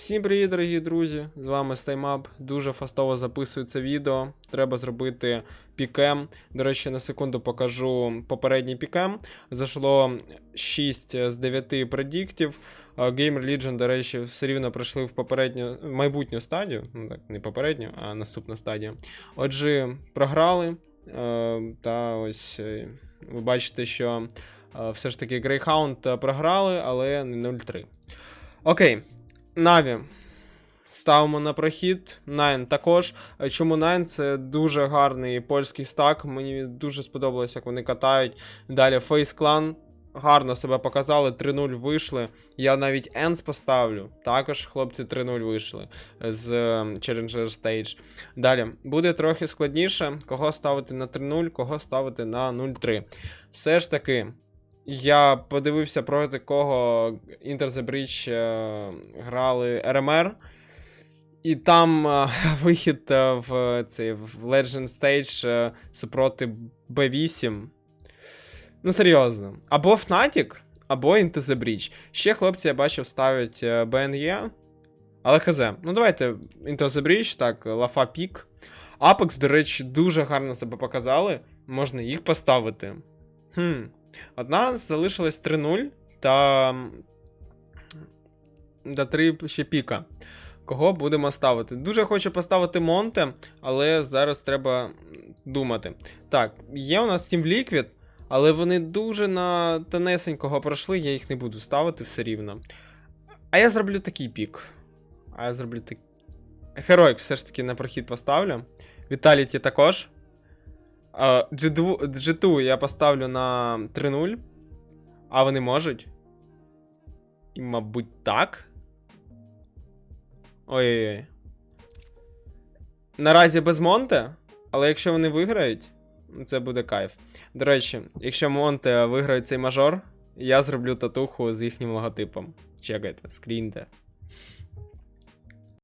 Всім привіт, дорогі друзі! З вами StimeUp. Дуже фастово записую це відео. Треба зробити пікем. До речі, на секунду покажу попередній пікем. Зайшло 6 з 9 предіктів. А Gamer Legion, до речі, все рівно пройшли в попередню майбутню стадію. Ну так, не попередню, а наступну стадію. Отже, програли. е, Та ось е, ви бачите, що е, все ж таки Greyhound програли, але не 0-3. Окей. Наві. Ставимо на прохід. Найн також. Чому Найн? Це дуже гарний польський стак. Мені дуже сподобалось, як вони катають. Далі Face Clan. Гарно себе показали, 3-0 вийшли. Я навіть Енс поставлю. Також хлопці 3-0 вийшли з е, Challenger Stage. Далі буде трохи складніше. Кого ставити на 3-0, кого ставити на 0-3. Все ж таки, я подивився проти кого Inter the Bridge е, грали РМР. І там е, вихід е, в цей в Legend Stage е, супроти B8. Ну, серйозно. Або Fnatic, або Into the Bridge. Ще хлопці, я бачив, ставлять BNE. Але хз. Ну, давайте Into the Bridge, так, лафа пік. Apex, до речі, дуже гарно себе показали. Можна їх поставити. Хм. Одна залишилась 3-0 та. Та 3 ще піка. Кого будемо ставити? Дуже хочу поставити Монте, але зараз треба думати. Так, є у нас Team Liquid, але вони дуже на тонесенького пройшли, я їх не буду ставити все рівно. А я зроблю такий пік. А я зроблю такий. Героїк все ж таки на прохід поставлю. Віталіті також. А, G2, G2 я поставлю на 3-0. А вони можуть. І, мабуть, так. Ой-ой-ой. Наразі без Монте, але якщо вони виграють, це буде кайф. До речі, якщо Монте виграє цей мажор, я зроблю татуху з їхнім логотипом. Чекайте, скріньте.